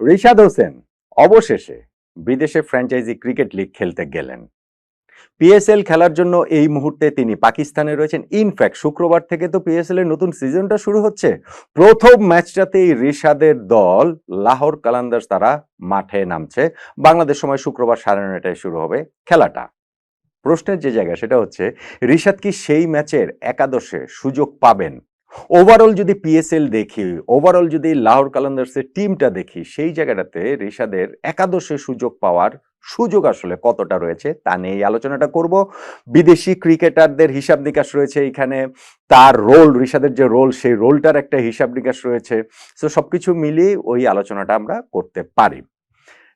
রিশাদ হোসেন অবশেষে বিদেশে franchise cricket league খেলতে গেলেন। পিএসএল খেলার জন্য এই মুহূর্তে তিনি পাকিস্তানে রয়েছেন। ইনফ্যাক্ট শুক্রবার থেকে তো পিএসএল এর নতুন সিজনটা শুরু হচ্ছে। প্রথম ম্যাচটাতেই রিশাদের দল লাহোর কালান্দার্স তারা মাঠে নামছে। বাংলাদেশ সময় শুক্রবার সাড়ে নয়টায় শুরু হবে খেলাটা। প্রশ্নের যে জায়গা সেটা হচ্ছে, রিশাদ কি সেই ম্যাচের একাদশে সুযোগ পাবেন? ওভারঅল যদি পিএসএল দেখি ওভারঅল যদি লাহোর কালান্দার্সের টিমটা দেখি, সেই জায়গাটাতে রিশাদের একাদশে সুযোগ পাওয়ার সুযোগ আসলে কতটা রয়েছে তা নিয়ে এই আলোচনাটা করব। বিদেশি ক্রিকেটারদের হিসাব নিকাশ রয়েছে এখানে, তার রোল রিশাদের যে রোল সেই রোলটার একটা হিসাব নিকাশ রয়েছে। সো সবকিছু মিলিয়ে ওই আলোচনাটা আমরা করতে পারি।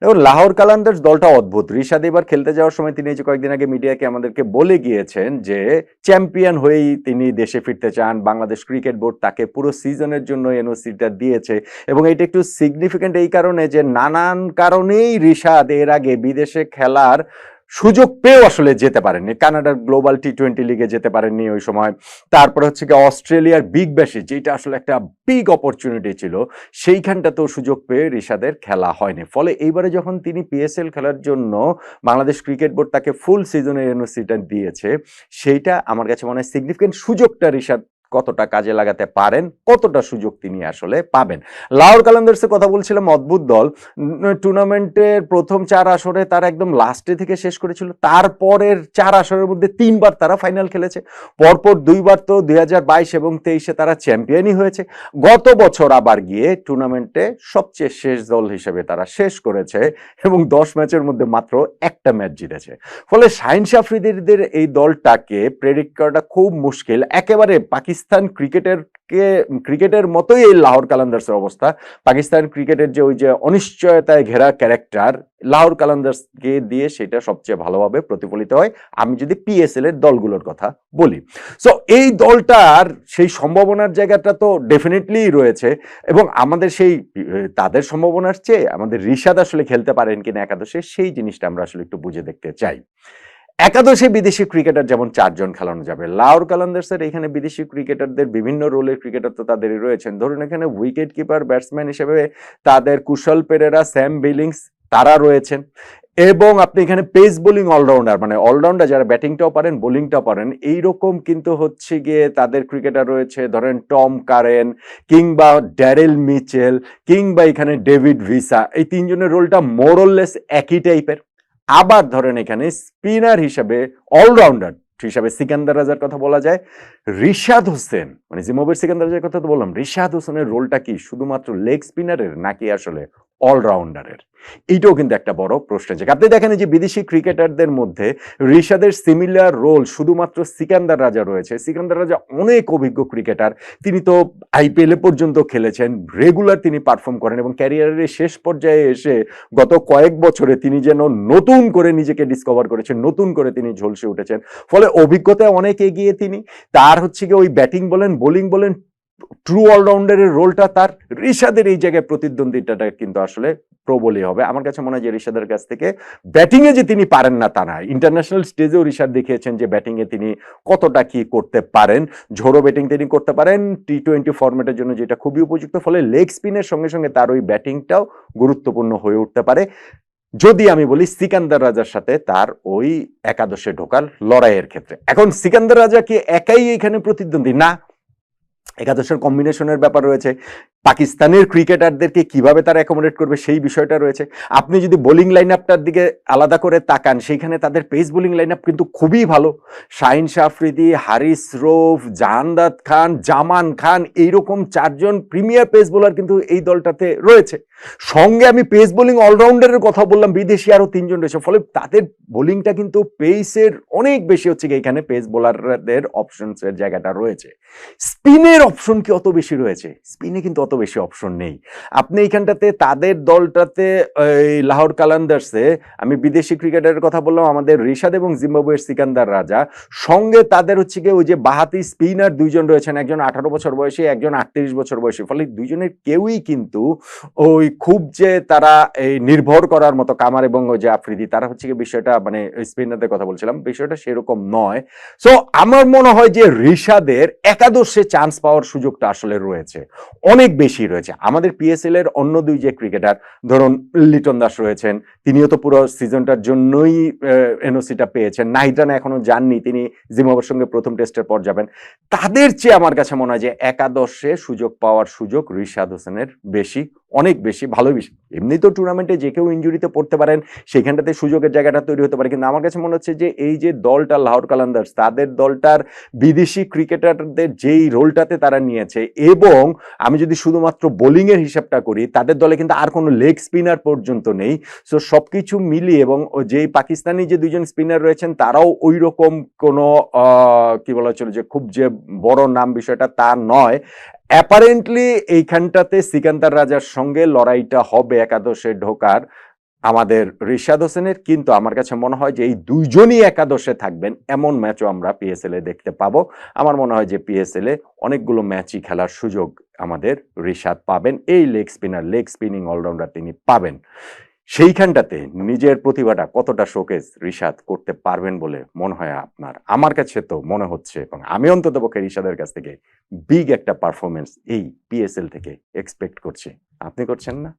এবং লাহোর কালান্দার্স দলটা অদ্ভুত। ঋষাদ এবার খেলতে যাওয়ার সময় তিনি যে কয়েকদিন আগে মিডিয়াকে আমাদেরকে বলে গিয়েছেন যে, চ্যাম্পিয়ন হয়েই তিনি দেশে ফিরতে চান। বাংলাদেশ ক্রিকেট বোর্ড তাকে পুরো সিজনের জন্য এনওসিটা দিয়েছে। এবং এটা একটু সিগনিফিক্যান্ট এই কারণে যে, নানান কারণেই ঋষাদ এর আগে বিদেশে খেলার সুযোগ পেয়েও আসলে যেতে পারেননি। কানাডার গ্লোবাল টি টোয়েন্টি লিগে যেতে পারেননি ওই সময়। তারপর হচ্ছে কি অস্ট্রেলিয়ার বিগ ব্যাশে, যেটা আসলে একটা বিগ অপরচুনিটি ছিল, সেইখানটাতেও সুযোগ পেয়ে রিশাদের খেলা হয়নি। ফলে এইবারে যখন তিনি পিএসএল খেলার জন্য বাংলাদেশ ক্রিকেট বোর্ড তাকে ফুল সিজনের এনওসিটা দিয়েছে, সেইটা আমার কাছে মনে হয় সিগনিফিকেন্ট সুযোগটা রিশাদ কতটা কাজে লাগাতে পারেন, কতটা সুযোগ তিনি আসলে পাবেন। লাহোর কালান্দার্সের কথা বলছিলাম, অদ্ভুত দল। টুর্নামেন্টের প্রথম চার আসরে তারা একদম লাস্টে থেকে শেষ করেছিল। তারপরের চার আসরের মধ্যে তিনবার তারা ফাইনাল খেলেছে। পরপর দুইবার তো দুই এবং তেইশে তারা চ্যাম্পিয়নই হয়েছে। গত বছর আবার গিয়ে টুর্নামেন্টে সবচেয়ে শেষ দল হিসেবে তারা শেষ করেছে এবং দশ ম্যাচের মধ্যে মাত্র একটা ম্যাচ জিতেছে। ফলে শাহিন শাফরিদিদের এই দলটাকে প্রেডিক্ট করাটা খুব মুশকিল। একেবারে পাকিস্তান ক্রিকেটের কে, ক্রিকেটের মতোই এই লাহোর কালান্দার্সের অবস্থা। পাকিস্তান ক্রিকেটের যে ওই যে অনিশ্চয়তায় ঘেরা ক্যারেক্টার, লাহোর কালান্দার্সকে দিয়ে সেটা সবচেয়ে ভালোভাবে প্রতিফলিত হয়। আমি যদি পিএসএল এর দলগুলোর কথা বলি। সো এই দলটার সেই সম্ভাবনার জায়গাটা তো ডেফিনেটলি রয়েছে এবং আমাদের সেই, তাদের সম্ভাবনার চেয়ে আমাদের রিশাদ আসলে খেলতে পারেন কিনা একাদশে, সেই জিনিসটা আমরা আসলে একটু বুঝে দেখতে চাই। একাদশে বিদেশি ক্রিকেটার যেমন চারজন খেলানো যাবে। লাউর কালান্দার্সের এখানে বিদেশি ক্রিকেটারদের বিভিন্ন রোলের ক্রিকেটার তো তাদেরই রয়েছেন। ধরুন এখানে উইকেট কিপার, ব্যাটসম্যান হিসেবে তাদের কুশল পেরেরা স্যাম বিলিংস, তারা রয়েছেন। এবং আপনি এখানে পেস বোলিং অলরাউন্ডার মানে অলরাউন্ডার যারা ব্যাটিংটাও পারেন, বোলিংটাও পারেন, এইরকম কিন্তু হচ্ছে গিয়ে তাদের ক্রিকেটার রয়েছে ধরেন টম কারেন কিংবা ড্যারেল মিচেল কিংবা এখানে ডেভিড ভিসা। এই তিনজনের রোলটা মোরললেস একই টাইপের। আবার ধরেন এখানে স্পিনার হিসাবে, অলরাউন্ডার হিসাবে সিকান্দার রাজার কথা বলা যায়। রিশাদ হোসেন মানে জিম্বাবুয়ের সিকান্দার রাজার কথা তো বললাম, রিশাদ হোসেনের রোলটা কি? শুধুমাত্র লেগ স্পিনারের নাকি আসলে অলরাউন্ডারের এইটাও কিন্তু একটা বড় প্রশ্নের জায়গা আপনি দেখেন যে বিদেশি ক্রিকেটারদের মধ্যে ঋষাদের সিমিলার রোল শুধুমাত্র সিকান্দার রাজা রয়েছে। সিকান্দার রাজা অনেক অভিজ্ঞ ক্রিকেটার। তিনি তো আইপিএল পর্যন্ত খেলেছেন রেগুলার তিনি পারফর্ম করেন এবং ক্যারিয়ারের শেষ পর্যায়ে এসে গত কয়েক বছরে তিনি যেন নতুন করে নিজেকে ডিসকভার করেছেন, নতুন করে তিনি ঝলসে উঠেছেন। ফলে অভিজ্ঞতায় অনেক এগিয়ে তিনি। তার হচ্ছে গিয়ে ওই ব্যাটিং বলেন বোলিং বলেন ট্রু অলরাউন্ডারের রোলটা তার ঋষাদের এই জায়গায় প্রতিদ্বন্দ্বিতাটা কিন্তু আসলে প্রবলই হবে। আমার কাছে মনে হয় যে ঋষাদের কাছ থেকে ব্যাটিংয়ে যে তিনি পারেন না তা না। ইন্টারন্যাশনাল স্টেজেও ঋষাদ দেখিয়েছেন যে ব্যাটিংয়ে তিনি কতটা কি করতে পারেন। ঝোড়ো ব্যাটিং তিনি করতে পারেন। টি টোয়েন্টি ফরম্যাটের জন্য যেটা খুবই উপযুক্ত, ফলে লেগ স্পিনের সঙ্গে সঙ্গে তার ওই ব্যাটিংটাও গুরুত্বপূর্ণ হয়ে উঠতে পারে। যদি আমি বলি সিকান্দার রাজার সাথে তার ওই একাদশে ঢোকার লড়াইয়ের ক্ষেত্রে। এখন সিকান্দার রাজা কি একাই এখানে প্রতিদ্বন্দ্বী? না। একাদশের কম্বিনেশনের ব্যাপার রয়েছে। পাকিস্তানের ক্রিকেটারদেরকে কীভাবে তারা অ্যাকোমোডেট করবে সেই বিষয়টা রয়েছে। আপনি যদি বোলিং লাইন আপটার দিকে আলাদা করে তাকান, সেইখানে তাদের পেস বোলিং লাইন আপ কিন্তু খুবই ভালো। শাহিন শাফরিদি, হারিস রোফ জাহানদাদ খান, জামান খান, এইরকম চারজন প্রিমিয়ার পেস বোলার কিন্তু এই দলটাতে রয়েছে। সঙ্গে আমি পেস বোলিং অলরাউন্ডারের কথা বললাম, বিদেশি আরও তিনজন রয়েছে। ফলে তাদের বোলিংটা কিন্তু পেসের অনেক বেশি হচ্ছে এখানে পেস বোলারদের অপশনসের জায়গাটা রয়েছে। স্পিনের অপশন কি অত বেশি রয়েছে? স্পিনে কিন্তু অত বেশি অপশন নেই। আপনি এইখানটাতে তাদের দলটাতে, এই লাহোর কালান্দার্সে, আমি বিদেশি ক্রিকেটারের কথা বললাম, আমাদের রিশাদ এবং জিম্বাবুয়ের সিকান্দার রাজা, সঙ্গে তাদের হচ্ছে গিয়ে ওই যে বাহাতি স্পিনার দুইজন রয়েছেন, একজন আঠারো বছর বয়সী, একজন আটত্রিশ বছর বয়সী। ফলে দুইজনের কেউই কিন্তু ওই খুব যে তারা এই নির্ভর করার মতো কামার এবং যে আফ্রিদি, তারা হচ্ছে গিয়ে বিষয়টা মানে স্পিনারদের কথা বলছিলাম, বিষয়টা সেরকম নয়। সো আমার মনে হয় যে রিশাদের একাদশে চান্স পাওয়ার সুযোগটা আসলে রয়েছে, অনেক বেশি রয়েছে। আমাদের পিএসএল এর অন্য দুই যে ক্রিকেটার ধরুন লিটন দাস রয়েছেন, তিনিও তো পুরো সিজনটার জন্যই এনওসিটা পেয়েছেন। নাহিদ এখনও যাননি, তিনি জিম্বাবুয়ের সঙ্গে প্রথম টেস্টের পর যাবেন। তাদের চেয়ে আমার কাছে মনে হয় যে একাদশে সুযোগ পাওয়ার সুযোগ রিশাদ হোসেনের বেশি। অনেক বেশি ভালো বেশি। এমনি তো টুর্নামেন্টে যে কেউ ইঞ্জুরিতে পড়তে পারেন, সেখানটাতে সুযোগের জায়গাটা তৈরি হতে পারে। কিন্তু আমার কাছে মনে হচ্ছে যে এই যে দলটা লাহোর কালান্দার্স তাদের দলটার বিদেশি ক্রিকেটারদের যেই রোলটাতে তারা নিয়েছে এবং আমি যদি শুধুমাত্র বোলিংয়ের হিসাবটা করি, তাদের দলে কিন্তু আর কোনো লেগ স্পিনার পর্যন্ত নেই। সো সবকিছু মিলিয়ে এবং যেই পাকিস্তানি যে দুজন স্পিনার রয়েছেন, তারাও ওই রকম কোনো কি বলা চলে যে খুব যে বড় নাম বিষয়টা তা নয়। অ্যাপারেন্টলি এইখানটাতে সিকান্দার রাজার সঙ্গে লড়াইটা হবে একাদশে ঢোকার আমাদের রিশাদ হোসেনের, কিন্তু আমার কাছে মনে হয় যে এই দুইজনই একাদশে থাকবেন। এমন ম্যাচও আমরা পিএসএল দেখতে পাবো। আমার মনে হয় যে পিএসএল এ অনেকগুলো ম্যাচই খেলার সুযোগ আমাদের রিশাদ পাবেন। এই leg spinner leg spinning allrounder তিনি পাবেন। সেইখানটাতে নিজের প্রতিভাটা কতটা শোকেস রিশাদ করতে পারবেন বলে মনে হয় আপনার? আমার কাছে তো মনে হচ্ছে এবং আমি অন্তত পক্ষে রিশাদের কাছ থেকে বিগ একটা পারফরমেন্স এই পিএসএল থেকে এক্সপেক্ট করছি। আপনি করছেন না?